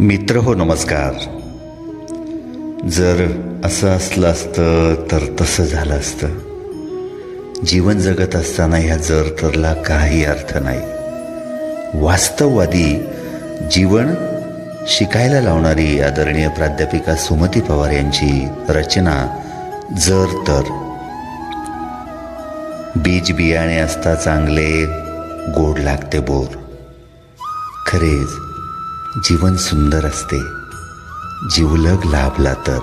मित्र हो नमस्कार. जर असं असलं असतं तर तसं झालं असतं. जीवन जगत असताना ह्या जर तरला काही अर्थ नाही. वास्तववादी जीवन शिकायला लावणारी आदरणीय प्राध्यापिका सुमती पवार यांची रचना जर तर. बीज बियाणे असता चांगले गोड लागते बोर. खरेच जीवन सुंदर असते. जीवलग लाभला तर.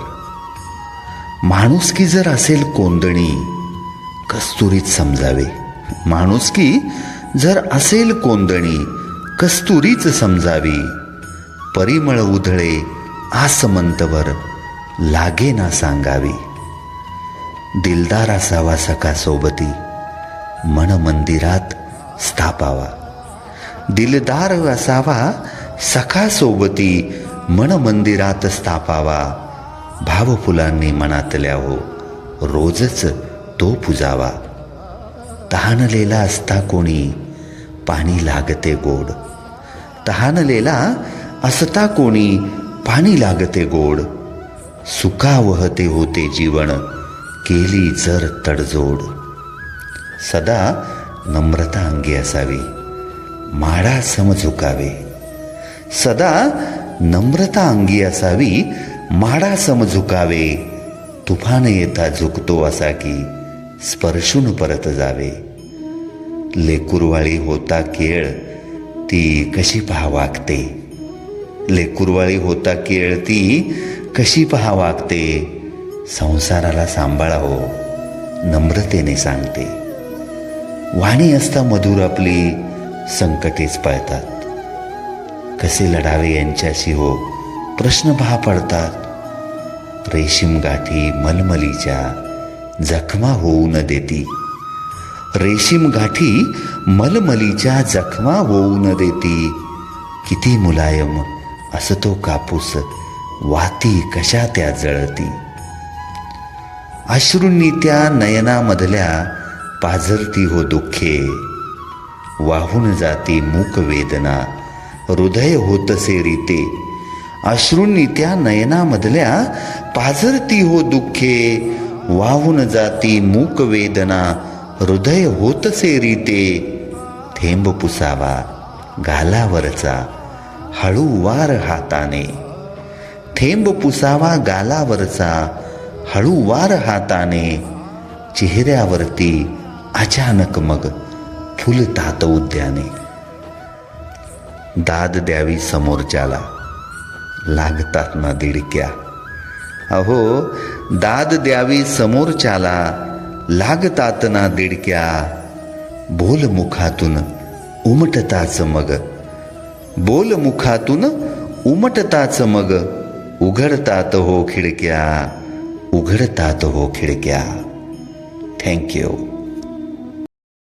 माणुसकी जर असेल कोंदणी कस्तुरीत समजावे. माणुसकी जर असेल कोंदणी कस्तुरीच समजावी. परिमळ उधळे आसमंतवर लागे ना सांगावी. दिलदार असावा सका सोबती मन मंदिरात स्थापावा. दिलदार असावा सखा सोबती मन मंदिरात स्थापावा. भावफुलांनी मनातल्या हो रोजच तो पुजावा. तहानलेला असता कोणी? पाणी लागते गोड. तहानलेला असता कोणी? पाणी लागते गोड. सुखावहते होते जीवन केली जर तडजोड. सदा नम्रता अंगी असावी. माडा समझुकावे सदा नम्रता अंगी असावी माडा समझुकावे तुफान येता झुकतो असा की स्पर्शून परत जावे. लेकुरवाळी होता केळ ती कशी पहा वागते? लेकुरवाळी होता केळ ती कशी पहा वागते? संसाराला सांभाळा हो नम्रतेने सांगते. वाणी असता मधुर आपली संकटेच पळतात. कसे लढावे यांच्याशी हो? प्रश्न पहा पडतात. रेशीम गाठी मलमलीच्या जखमा होऊ न देती. रेशीम गाठी मलमलीच्या जखमा होऊ न देती. किती मुलायम असं तो कापूस वाती कशा त्या जळती. अश्रूंनी त्या नयनामधल्या पाझरती हो दुःखे. वाहून जाती मूक वेदना. हृदय होतसे रीते. अश्रूंनी त्या नयनामधल्या पाझरती हो दुःखे वाहून जाती मूक वेदना हृदय होतसे रीते. थेंब पुसावा गालावरचा हळूवार हाताने. थेंब पुसावा गालावरचा हळूवार हाताने. चेहऱ्यावरती अचानक मग फुलतात उद्याने. दाद द्यावी समोरच्याला. लागतात ना दिडक्या. अहो दाद द्यावी समोरच्याला लागतात ना दिडक्या. बोल मुखातून उमटताच मग. बोल मुखातून उमटताच मग. उघडतात हो खिडक्या. उघडतात हो खिडक्या. थँक्यू